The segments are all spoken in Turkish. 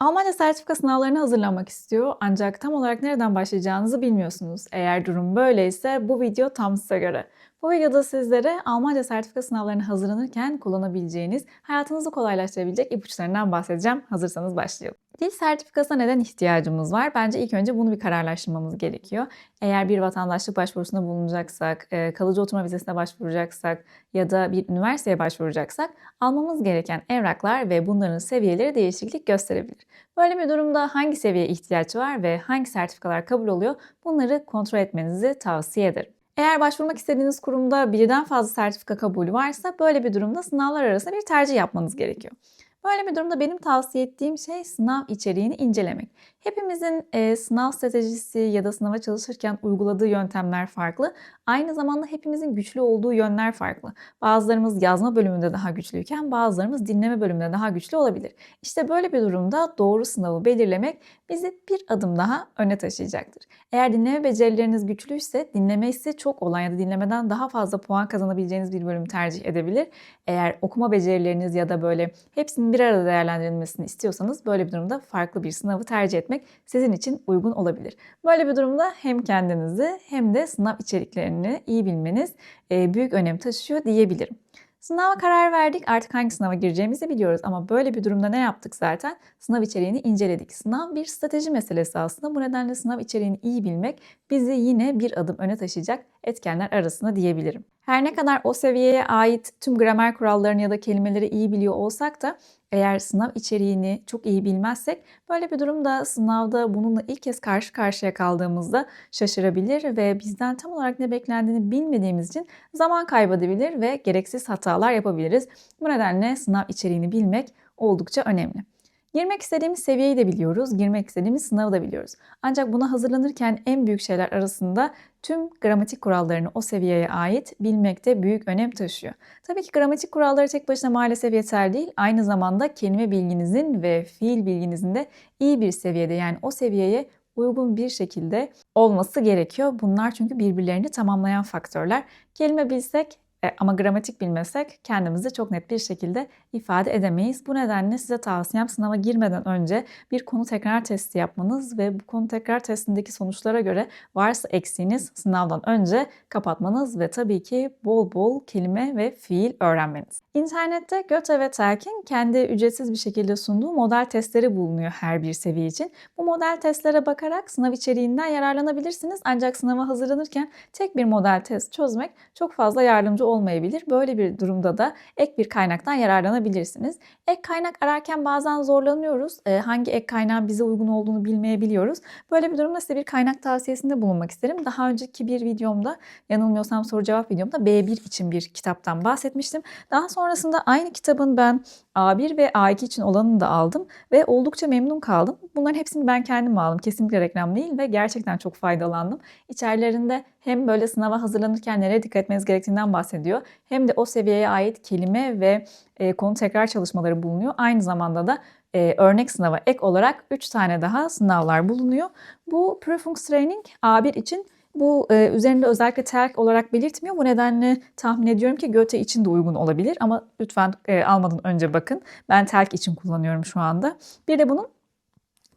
Almanca sertifika sınavlarına hazırlanmak istiyor ancak tam olarak nereden başlayacağınızı bilmiyorsunuz. Eğer durum böyleyse bu video tam size göre. Bu videoda sizlere Almanca sertifika sınavlarına hazırlanırken kullanabileceğiniz, hayatınızı kolaylaştırabilecek ipuçlarından bahsedeceğim. Hazırsanız başlayalım. Dil sertifikasına neden ihtiyacımız var? Bence ilk önce bunu bir kararlaştırmamız gerekiyor. Eğer bir vatandaşlık başvurusunda bulunacaksak, e, kalıcı oturma vizesine başvuracaksak ya da bir üniversiteye başvuracaksak almamız gereken evraklar ve bunların seviyeleri değişiklik gösterebilir. Böyle bir durumda hangi seviyeye ihtiyaç var ve hangi sertifikalar kabul oluyor bunları kontrol etmenizi tavsiye ederim. Eğer başvurmak istediğiniz kurumda birden fazla sertifika kabulü varsa böyle bir durumda sınavlar arasında bir tercih yapmanız gerekiyor. Böyle bir durumda benim tavsiye ettiğim şey sınav içeriğini incelemek. Hepimizin e, sınav stratejisi ya da sınava çalışırken uyguladığı yöntemler farklı. Aynı zamanda hepimizin güçlü olduğu yönler farklı. Bazılarımız yazma bölümünde daha güçlüyken bazılarımız dinleme bölümünde daha güçlü olabilir. İşte böyle bir durumda doğru sınavı belirlemek bizi bir adım daha öne taşıyacaktır. Eğer dinleme becerileriniz güçlüyse dinleme ise çok olan ya da dinlemeden daha fazla puan kazanabileceğiniz bir bölüm tercih edebilir. Eğer okuma becerileriniz ya da böyle hepsinin bir arada değerlendirilmesini istiyorsanız böyle bir durumda farklı bir sınavı tercih etmek sizin için uygun olabilir. Böyle bir durumda hem kendinizi hem de sınav içeriklerini iyi bilmeniz büyük önem taşıyor diyebilirim. Sınava karar verdik. Artık hangi sınava gireceğimizi biliyoruz. Ama böyle bir durumda ne yaptık zaten? Sınav içeriğini inceledik. Sınav bir strateji meselesi aslında. Bu nedenle sınav içeriğini iyi bilmek bizi yine bir adım öne taşıyacak etkenler arasında diyebilirim. Her ne kadar o seviyeye ait tüm gramer kurallarını ya da kelimeleri iyi biliyor olsak da eğer sınav içeriğini çok iyi bilmezsek böyle bir durumda sınavda bununla ilk kez karşı karşıya kaldığımızda şaşırabilir ve bizden tam olarak ne beklendiğini bilmediğimiz için zaman kaybedebilir ve gereksiz hatalar yapabiliriz. Bu nedenle sınav içeriğini bilmek oldukça önemli. Girmek istediğimiz seviyeyi de biliyoruz, girmek istediğimiz sınavı da biliyoruz. Ancak buna hazırlanırken en büyük şeyler arasında tüm gramatik kurallarını o seviyeye ait bilmekte büyük önem taşıyor. Tabii ki gramatik kuralları tek başına maalesef yeterli değil. Aynı zamanda kelime bilginizin ve fiil bilginizin de iyi bir seviyede yani o seviyeye uygun bir şekilde olması gerekiyor. Bunlar çünkü birbirlerini tamamlayan faktörler. Kelime bilsek e, ama gramatik bilmesek kendimizi çok net bir şekilde ifade edemeyiz. Bu nedenle size tavsiyem sınava girmeden önce bir konu tekrar testi yapmanız ve bu konu tekrar testindeki sonuçlara göre varsa eksiğiniz sınavdan önce kapatmanız ve tabii ki bol bol kelime ve fiil öğrenmeniz. İnternette Göte ve Telk'in kendi ücretsiz bir şekilde sunduğu model testleri bulunuyor her bir seviye için. Bu model testlere bakarak sınav içeriğinden yararlanabilirsiniz. Ancak sınava hazırlanırken tek bir model test çözmek çok fazla yardımcı olmayabilir. Böyle bir durumda da ek bir kaynaktan yararlanabilirsiniz. Ek kaynak ararken bazen zorlanıyoruz. E, hangi ek kaynağın bize uygun olduğunu bilmeyebiliyoruz. Böyle bir durumda size bir kaynak tavsiyesinde bulunmak isterim. Daha önceki bir videomda yanılmıyorsam soru cevap videomda B1 için bir kitaptan bahsetmiştim. Daha sonrasında aynı kitabın ben A1 ve A2 için olanını da aldım ve oldukça memnun kaldım. Bunların hepsini ben kendim aldım. Kesinlikle reklam değil ve gerçekten çok faydalandım. İçerilerinde hem böyle sınava hazırlanırken nereye dikkat etmeniz gerektiğinden bahsediyor. Hem de o seviyeye ait kelime ve e, konu tekrar çalışmaları bulunuyor. Aynı zamanda da e, örnek sınava ek olarak 3 tane daha sınavlar bulunuyor. Bu Prüfungstraining A1 için bu e, üzerinde özellikle terk olarak belirtmiyor. Bu nedenle tahmin ediyorum ki Göte için de uygun olabilir. Ama lütfen e, almadan önce bakın. Ben terk için kullanıyorum şu anda. Bir de bunun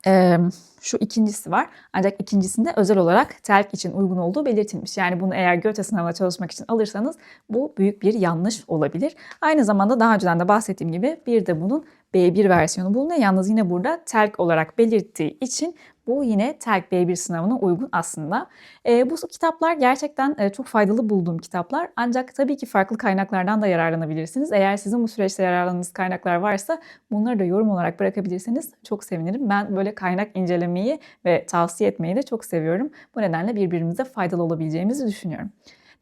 e, şu ikincisi var. Ancak ikincisinde özel olarak telk için uygun olduğu belirtilmiş. Yani bunu eğer Göte sınavına çalışmak için alırsanız bu büyük bir yanlış olabilir. Aynı zamanda daha önceden de bahsettiğim gibi bir de bunun B1 versiyonu bulunuyor. Yalnız yine burada telk olarak belirttiği için bu yine TELK B1 sınavına uygun aslında. E, bu kitaplar gerçekten e, çok faydalı bulduğum kitaplar. Ancak tabii ki farklı kaynaklardan da yararlanabilirsiniz. Eğer sizin bu süreçte yararlandığınız kaynaklar varsa bunları da yorum olarak bırakabilirseniz çok sevinirim. Ben böyle kaynak incelemeyi ve tavsiye etmeyi de çok seviyorum. Bu nedenle birbirimize faydalı olabileceğimizi düşünüyorum.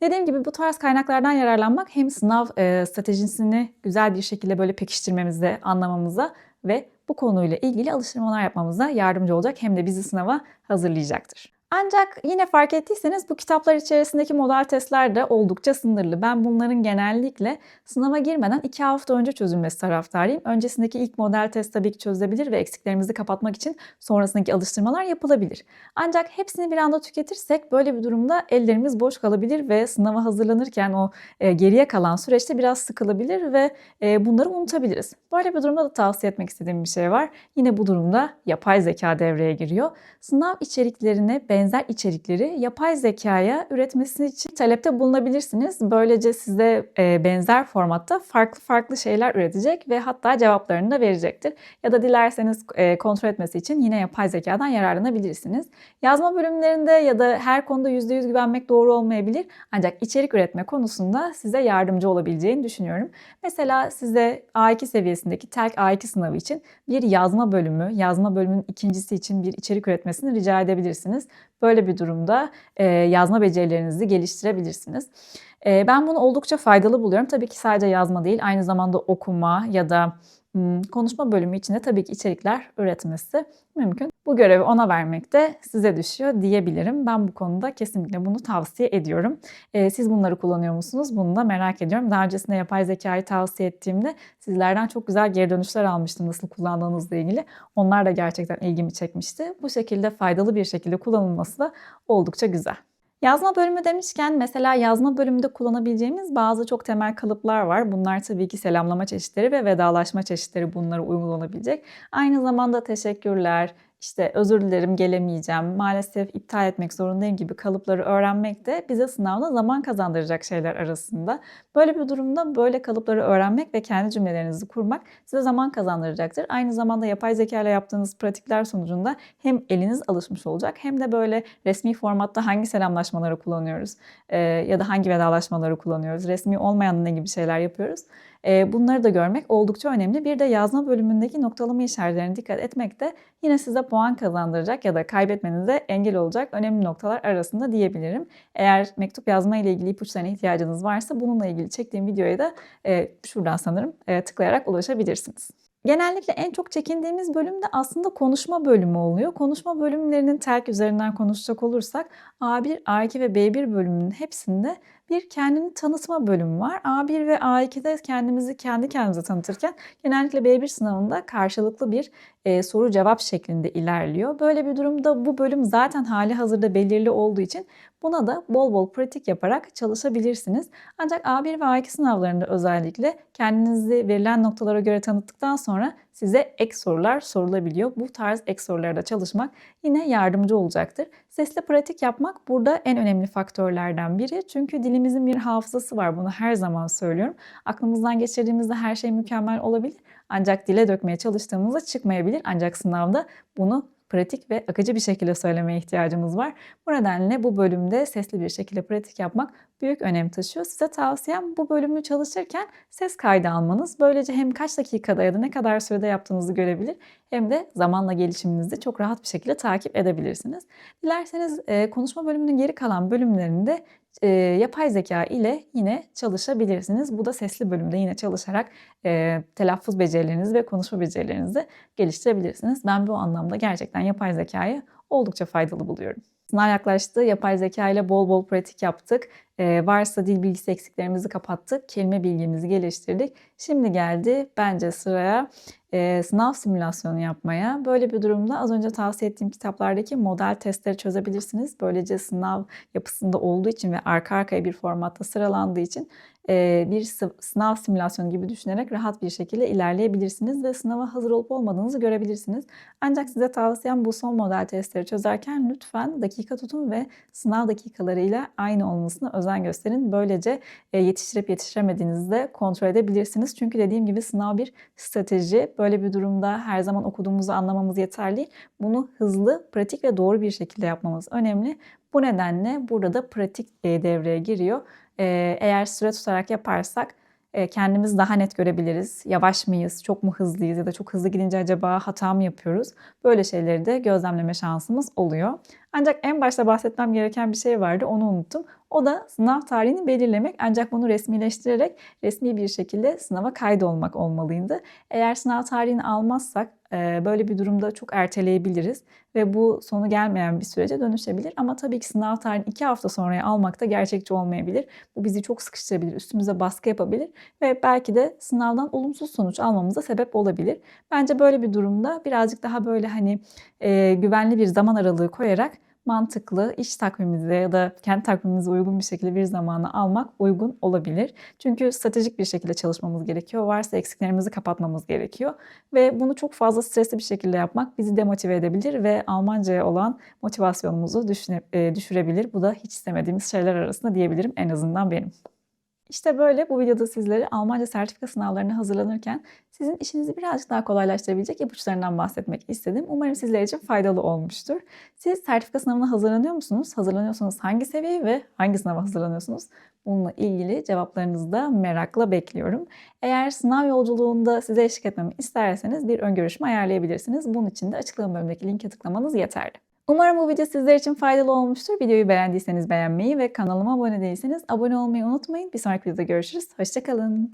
Dediğim gibi bu tarz kaynaklardan yararlanmak hem sınav e, stratejisini güzel bir şekilde böyle pekiştirmemize, anlamamıza ve bu konuyla ilgili alıştırmalar yapmamıza yardımcı olacak hem de bizi sınava hazırlayacaktır. Ancak yine fark ettiyseniz bu kitaplar içerisindeki model testler de oldukça sınırlı. Ben bunların genellikle sınava girmeden 2 hafta önce çözülmesi taraftarıyım. Öncesindeki ilk model test tabii ki çözülebilir ve eksiklerimizi kapatmak için sonrasındaki alıştırmalar yapılabilir. Ancak hepsini bir anda tüketirsek böyle bir durumda ellerimiz boş kalabilir ve sınava hazırlanırken o e, geriye kalan süreçte biraz sıkılabilir ve e, bunları unutabiliriz. Böyle bir durumda da tavsiye etmek istediğim bir şey var. Yine bu durumda yapay zeka devreye giriyor. Sınav içeriklerine benzer içerikleri yapay zekaya üretmesi için talepte bulunabilirsiniz. Böylece size e, benzer formatta farklı farklı şeyler üretecek ve hatta cevaplarını da verecektir. Ya da dilerseniz e, kontrol etmesi için yine yapay zekadan yararlanabilirsiniz. Yazma bölümlerinde ya da her konuda %100 güvenmek doğru olmayabilir. Ancak içerik üretme konusunda size yardımcı olabileceğini düşünüyorum. Mesela size A2 seviyesindeki TELK A2 sınavı için bir yazma bölümü, yazma bölümünün ikincisi için bir içerik üretmesini rica edebilirsiniz. Böyle bir durumda e, yazma becerilerinizi geliştirebilirsiniz. E, ben bunu oldukça faydalı buluyorum. Tabii ki sadece yazma değil, aynı zamanda okuma ya da konuşma bölümü içinde tabii ki içerikler üretmesi mümkün. Bu görevi ona vermek de size düşüyor diyebilirim. Ben bu konuda kesinlikle bunu tavsiye ediyorum. Ee, siz bunları kullanıyor musunuz? Bunu da merak ediyorum. Daha öncesinde yapay zekayı tavsiye ettiğimde sizlerden çok güzel geri dönüşler almıştım nasıl kullandığınızla ilgili. Onlar da gerçekten ilgimi çekmişti. Bu şekilde faydalı bir şekilde kullanılması da oldukça güzel. Yazma bölümü demişken mesela yazma bölümünde kullanabileceğimiz bazı çok temel kalıplar var. Bunlar tabii ki selamlama çeşitleri ve vedalaşma çeşitleri bunlara uygulanabilecek. Aynı zamanda teşekkürler, işte özür dilerim gelemeyeceğim, maalesef iptal etmek zorundayım gibi kalıpları öğrenmek de bize sınavda zaman kazandıracak şeyler arasında. Böyle bir durumda böyle kalıpları öğrenmek ve kendi cümlelerinizi kurmak size zaman kazandıracaktır. Aynı zamanda yapay zeka ile yaptığınız pratikler sonucunda hem eliniz alışmış olacak hem de böyle resmi formatta hangi selamlaşmaları kullanıyoruz e, ya da hangi vedalaşmaları kullanıyoruz, resmi olmayan ne gibi şeyler yapıyoruz Bunları da görmek oldukça önemli. Bir de yazma bölümündeki noktalama işaretlerine dikkat etmek de yine size puan kazandıracak ya da kaybetmenize engel olacak önemli noktalar arasında diyebilirim. Eğer mektup yazma ile ilgili ipuçlarına ihtiyacınız varsa bununla ilgili çektiğim videoya da şuradan sanırım tıklayarak ulaşabilirsiniz. Genellikle en çok çekindiğimiz bölüm de aslında konuşma bölümü oluyor. Konuşma bölümlerinin terk üzerinden konuşacak olursak A1, A2 ve B1 bölümünün hepsinde bir kendini tanıtma bölümü var. A1 ve A2'de kendimizi kendi kendimize tanıtırken genellikle B1 sınavında karşılıklı bir e, soru cevap şeklinde ilerliyor. Böyle bir durumda bu bölüm zaten hali hazırda belirli olduğu için buna da bol bol pratik yaparak çalışabilirsiniz. Ancak A1 ve A2 sınavlarında özellikle kendinizi verilen noktalara göre tanıttıktan sonra size ek sorular sorulabiliyor. Bu tarz ek sorularda çalışmak yine yardımcı olacaktır. Sesli pratik yapmak burada en önemli faktörlerden biri. Çünkü dilimizin bir hafızası var. Bunu her zaman söylüyorum. Aklımızdan geçirdiğimizde her şey mükemmel olabilir. Ancak dile dökmeye çalıştığımızda çıkmayabilir. Ancak sınavda bunu pratik ve akıcı bir şekilde söylemeye ihtiyacımız var. Bu nedenle bu bölümde sesli bir şekilde pratik yapmak büyük önem taşıyor. Size tavsiyem bu bölümü çalışırken ses kaydı almanız. Böylece hem kaç dakikada ya da ne kadar sürede yaptığınızı görebilir hem de zamanla gelişiminizi çok rahat bir şekilde takip edebilirsiniz. Dilerseniz konuşma bölümünün geri kalan bölümlerinde e, yapay zeka ile yine çalışabilirsiniz. Bu da sesli bölümde yine çalışarak e, telaffuz becerilerinizi ve konuşma becerilerinizi geliştirebilirsiniz. Ben bu anlamda gerçekten yapay zekayı oldukça faydalı buluyorum. Sınav yaklaştı. Yapay zeka ile bol bol pratik yaptık. Ee, varsa dil bilgisi eksiklerimizi kapattık. Kelime bilgimizi geliştirdik. Şimdi geldi bence sıraya e, sınav simülasyonu yapmaya. Böyle bir durumda az önce tavsiye ettiğim kitaplardaki model testleri çözebilirsiniz. Böylece sınav yapısında olduğu için ve arka arkaya bir formatta sıralandığı için bir sınav simülasyonu gibi düşünerek rahat bir şekilde ilerleyebilirsiniz ve sınava hazır olup olmadığınızı görebilirsiniz. Ancak size tavsiyem bu son model testleri çözerken lütfen dakika tutun ve sınav dakikalarıyla aynı olmasına özen gösterin. Böylece yetiştirip yetiştiremediğinizi de kontrol edebilirsiniz. Çünkü dediğim gibi sınav bir strateji. Böyle bir durumda her zaman okuduğumuzu anlamamız yeterli. Bunu hızlı, pratik ve doğru bir şekilde yapmamız önemli. Bu nedenle burada da pratik devreye giriyor. Eğer süre tutarak yaparsak kendimizi daha net görebiliriz. Yavaş mıyız, çok mu hızlıyız ya da çok hızlı gidince acaba hata mı yapıyoruz? Böyle şeyleri de gözlemleme şansımız oluyor. Ancak en başta bahsetmem gereken bir şey vardı, onu unuttum. O da sınav tarihini belirlemek ancak bunu resmileştirerek resmi bir şekilde sınava kaydolmak olmalıydı. Eğer sınav tarihini almazsak e, böyle bir durumda çok erteleyebiliriz ve bu sonu gelmeyen bir sürece dönüşebilir. Ama tabii ki sınav tarihini iki hafta sonraya almak da gerçekçi olmayabilir. Bu bizi çok sıkıştırabilir, üstümüze baskı yapabilir ve belki de sınavdan olumsuz sonuç almamıza sebep olabilir. Bence böyle bir durumda birazcık daha böyle hani e, güvenli bir zaman aralığı koyarak mantıklı iş takvimimize ya da kendi takvimimize uygun bir şekilde bir zamanı almak uygun olabilir. Çünkü stratejik bir şekilde çalışmamız gerekiyor. Varsa eksiklerimizi kapatmamız gerekiyor. Ve bunu çok fazla stresli bir şekilde yapmak bizi demotive edebilir ve Almanca'ya olan motivasyonumuzu düşüne, e, düşürebilir. Bu da hiç istemediğimiz şeyler arasında diyebilirim en azından benim. İşte böyle bu videoda sizlere Almanca sertifika sınavlarına hazırlanırken sizin işinizi birazcık daha kolaylaştırabilecek ipuçlarından bahsetmek istedim. Umarım sizler için faydalı olmuştur. Siz sertifika sınavına hazırlanıyor musunuz? Hazırlanıyorsanız hangi seviyeye ve hangi sınava hazırlanıyorsunuz? Bununla ilgili cevaplarınızı da merakla bekliyorum. Eğer sınav yolculuğunda size eşlik etmemi isterseniz bir ön görüşme ayarlayabilirsiniz. Bunun için de açıklama bölümündeki linke tıklamanız yeterli. Umarım bu video sizler için faydalı olmuştur. Videoyu beğendiyseniz beğenmeyi ve kanalıma abone değilseniz abone olmayı unutmayın. Bir sonraki videoda görüşürüz. Hoşçakalın.